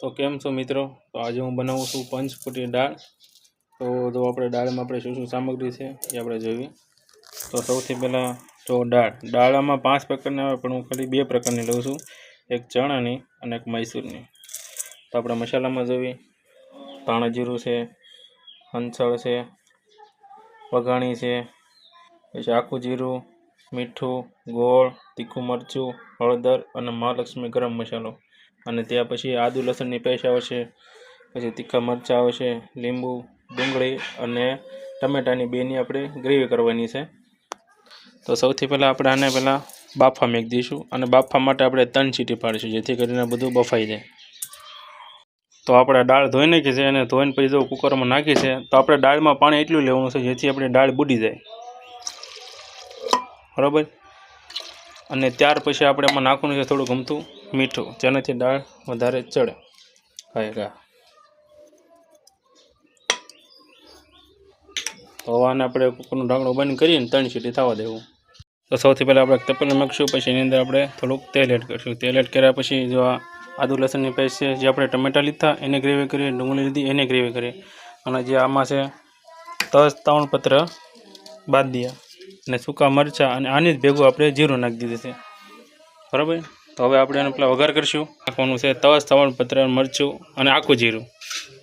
તો કેમ છો મિત્રો? તો આજે હું બનાવું છું પંચકુટી દાળ. તો જો આપણે દાળમાં આપણે શું શું સામગ્રી છે એ આપણે જોઈએ તો સૌથી પહેલાં જો દાળ. દાળમાં પાંચ પ્રકારની આવે, પણ હું ખાલી બે પ્રકારની લઉં છું. એક ચણાની અને એક મૈસૂરની. તો આપણે મસાલામાં જોઈએ ધાણાજીરું છે, હંસળ છે, વઘાણી છે, પછી આખું જીરું, મીઠું, ગોળ, તીખું મરચું, હળદર અને મહાલક્ષ્મી ગરમ મસાલો. અને ત્યાં પછી આદુ, લસણની પેસ્ટ આવશે, પછી તીખા મરચાં આવશે, લીંબુ, ડુંગળી અને ટમેટાની બેની આપણે ગ્રેવી કરવાની છે. તો સૌથી પહેલાં આપણે આને પહેલાં બાફા મેક દઈશું અને બાફા માટે આપણે ત્રણ સીટી પાડીશું, જેથી કરીને બધું બફાઈ જાય. તો આપણે દાળ ધોઈ નાખી છે અને ધોઈને પછી જો કુકરમાં નાખી છે, તો આપણે દાળમાં પાણી એટલું લેવાનું છે જેથી આપણી દાળ બુડી જાય. બરાબર? અને ત્યાર પછી આપણે એમાં નાખવાનું છે થોડું ગમતું મીઠું, જેનાથી દાળ વધારે ચડે. કા તો આને આપણે કુકરનું ઢાંકણું બંધ કરીને ત્રણ સીટી થવા દેવું. તો સૌથી પહેલાં આપણે તપેલું નાખીશું પછી એની અંદર આપણે થોડુંક તેલ એડ કરીશું. તેલ એડ કર્યા પછી જો આદુ લસણની પેસ્ટ છે, જે આપણે ટમેટા લીધા, એને ગ્રેવી કરીએ, ડુંગળી લીધી, એને ગ્રેવી કરી અને જે આમાં છે, તજ ત્રણ પત્ર બાદ દિયા. અને સૂકા મરચાં અને આની જ ભેગું આપણે જીરું નાખી દીધું છે. બરાબર? તો હવે આપણે એને પેલા વઘાર કરીશું. નાખવાનું છે તજ ત્રણ પત્ર, મરચું અને આખું જીરું.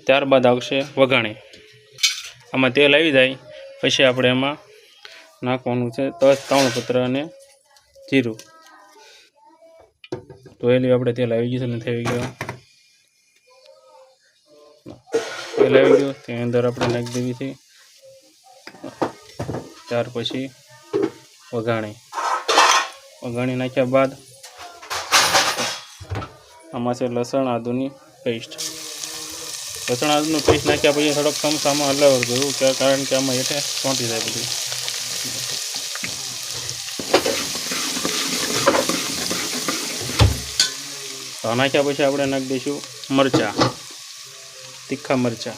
ત્યારબાદ આવશે વઘાણી. આમાં તેલ આવી જાય, પછી આપણે એમાં નાખવાનું છે તજ ત્રણ પત્ર અને જીરું. એલી આપણે તેલ આવી ગયું છે ને થઈ ગયું. તેલ આવી ગયું, તેની અંદર આપણે નાખી દેવી છે. ત્યાર પછી વઘાણી. વઘાણી નાખ્યા બાદ આમાં છે લસણ, આદુની પેસ્ટ. લસણ, આદુનું પેસ્ટ નાખ્યા પછી થોડોક સમસામાં હલાવર કરવું કે કારણ કે આમાં હેઠે ચોંટી જાય બધું. તો નાખ્યા પછી આપણે નાખી દઈશું મરચાં. તીખા મરચાં.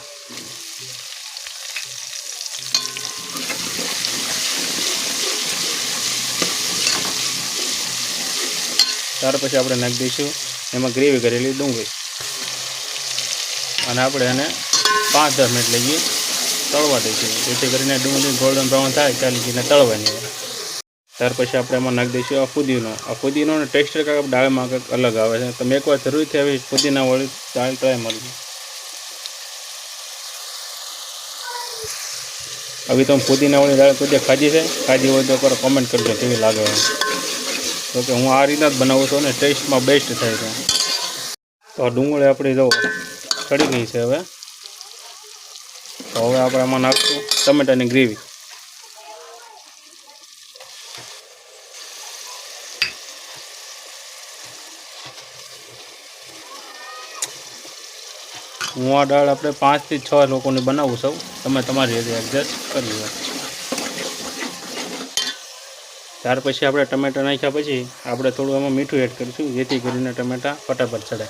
ત્યાર પછી આપણે નાખી દઈશું એમાં ગ્રેવી કરેલી ડુંગળી. અને આપણે એને પાંચ દસ મિનિટ લઈએ, તળવા દઈશું. જેથી કરીને ડુંગળી ગોલ્ડન બ્રાઉન થાય ત્યાં લગીને તળવાની ત્યાર પછી આપણે એમાં નાખી દઈશું આ ફુદીનો. આ ફુદીનોનો ટેક્સચર કાંઈક દાળમાં કંઈક અલગ આવે છે. તમે એકવાર જરૂરથી આવી ફુદીનાવાળી દાળ ટ્રાય મારજો હવે તમે ફુદીનાવાળી દાળ કોઈ ખાધી છે. ખાધી હોય તો કોમેન્ટ કરજો કેવી લાગે તો કે હું આ રીતના જ બનાવું છું અને ટેસ્ટમાં બેસ્ટ થાય છે. તો આ ડુંગળી આપણી જો ચડી ગઈ છે હવે. તો હવે આપણે આમાં નાખશું ટમેટાની ગ્રેવી. હું આ દાળ આપણે પાંચથી છ લોકોની બનાવું છું. તમે તમારી રીતે એડજસ્ટ કરી લો. ત્યાર પછી આપણે ટમેટા નાખ્યા પછી આપણે થોડું એમાં મીઠું એડ કરીશું, જેથી કરીને ટમેટા ફટાફટ ચડે.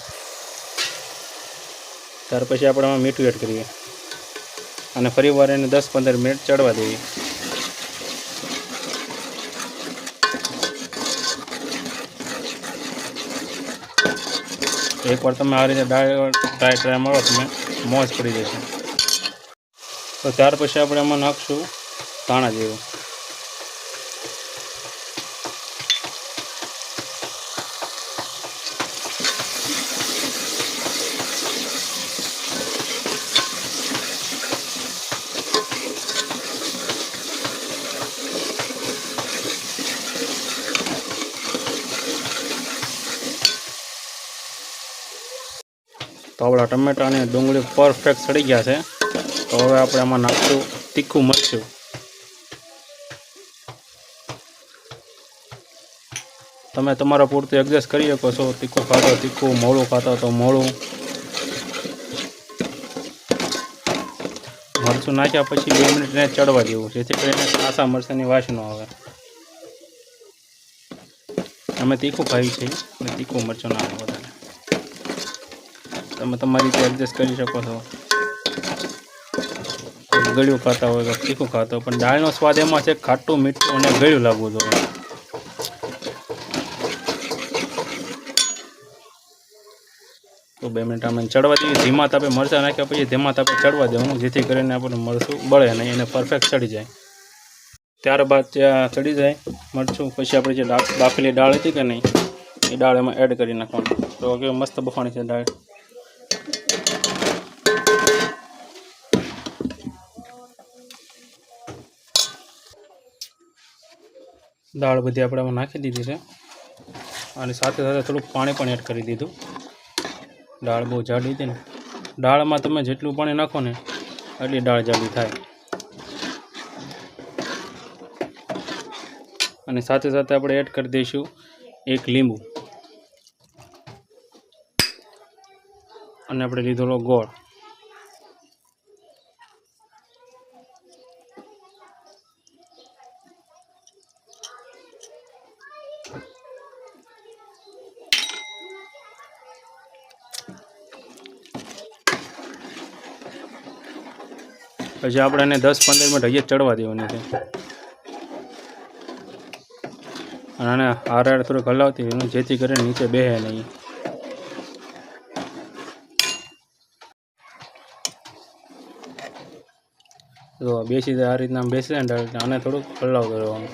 ત્યાર પછી આપણે એમાં મીઠું એડ કરીએ. અને ફરી વાર એને દસ પંદર મિનિટ ચડવા દઈએ એકવાર તમે આ રીતે દાળ ટ્રાય ટ્રાય મારો, તમે મોજ પડી જશે. તો ત્યાર પછી આપણે એમાં નાખશું ધાણા જેવું તો આપણા ટમેટા અને ડુંગળી પરફેક્ટ સડી ગયા છે. તો હવે આપણે આમાં નાખશું તીખું મરચું. તમે તમારા પૂરતું એડજસ્ટ કરી શકો છો. તીખું ખાતો તીખું મોળું ખાતો તો મોળું મરચું નાખ્યા પછી બે મિનિટ એને ચડવા દેવું, જેથી કરીને કાસા મરચાંની વાસ ન આવે. અમે તીખું ખાઈએ છીએ એટલે તીખું મરચું ના આવે વધારે. તમે તમારી રીતે એડજસ્ટ કરી શકો છો. ગળ્યું ખાતા હોય તો તીખું ખાતા હોય, પણ દાળનો સ્વાદ એમાં છે ખાટું, મીઠું અને ગળ્યું લાગવું જોઈએ. તો બે મિનિટ આમાં ચડવા દઈએ. ધીમા તાપે મરચાં નાખ્યા પછી ધીમા તાપે ચડવા દેવાનું, જેથી કરીને આપણને મરચું બળે નહીં અને પરફેક્ટ ચડી જાય. ત્યારબાદ ત્યાં ચડી જાય મરચું, પછી આપણે જે બાફેલી દાળ હતી કે નહીં, એ દાળ એમાં એડ કરી નાખવાની. તો કે મસ્ત બફાણી છે દાળ. દાળ બધી આપણે આમાં નાખી દીધી છે. અને સાથે સાથે થોડુંક પાણી પણ એડ કરી દીધું. દાળ બહુ જાડી હતી ને. દાળમાં તમે જેટલું પાણી નાખો ને એટલી દાળ જાડી થાય. અને સાથે સાથે આપણે એડ કરી દઈશું એક લીંબુ. અને આપણે લીધેલો ગોળ. પછી આપણે એને દસ પંદર મિનિટ હજી ચડવા દેવાની છે. અને આને હાર હાર થોડુંક હલાવતી રહેવાનું જેથી કરીને નીચે બેહે નહીં. તો બેસી આ રીતના બેસી ને આને થોડુંક હલાવ કરવાનું.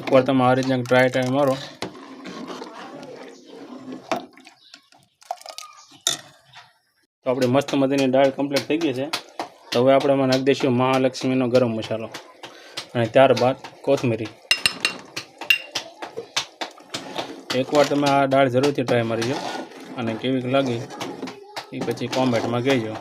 એકવાર તમે આ રીતના ટ્રાય ટ્રાય મારો. આપણી મસ્ત મજાની દાળ કમ્પ્લીટ થઈ ગઈ છે. તો હવે આપણે એમાં નાખી મહાલક્ષ્મીનો ગરમ મસાલો અને ત્યારબાદ કોથમીરી. એકવાર તમે આ દાળ જરૂરથી ટ્રાય મારીજો અને કેવી લાગી એ પછી કોમેન્ટમાં કહેજો.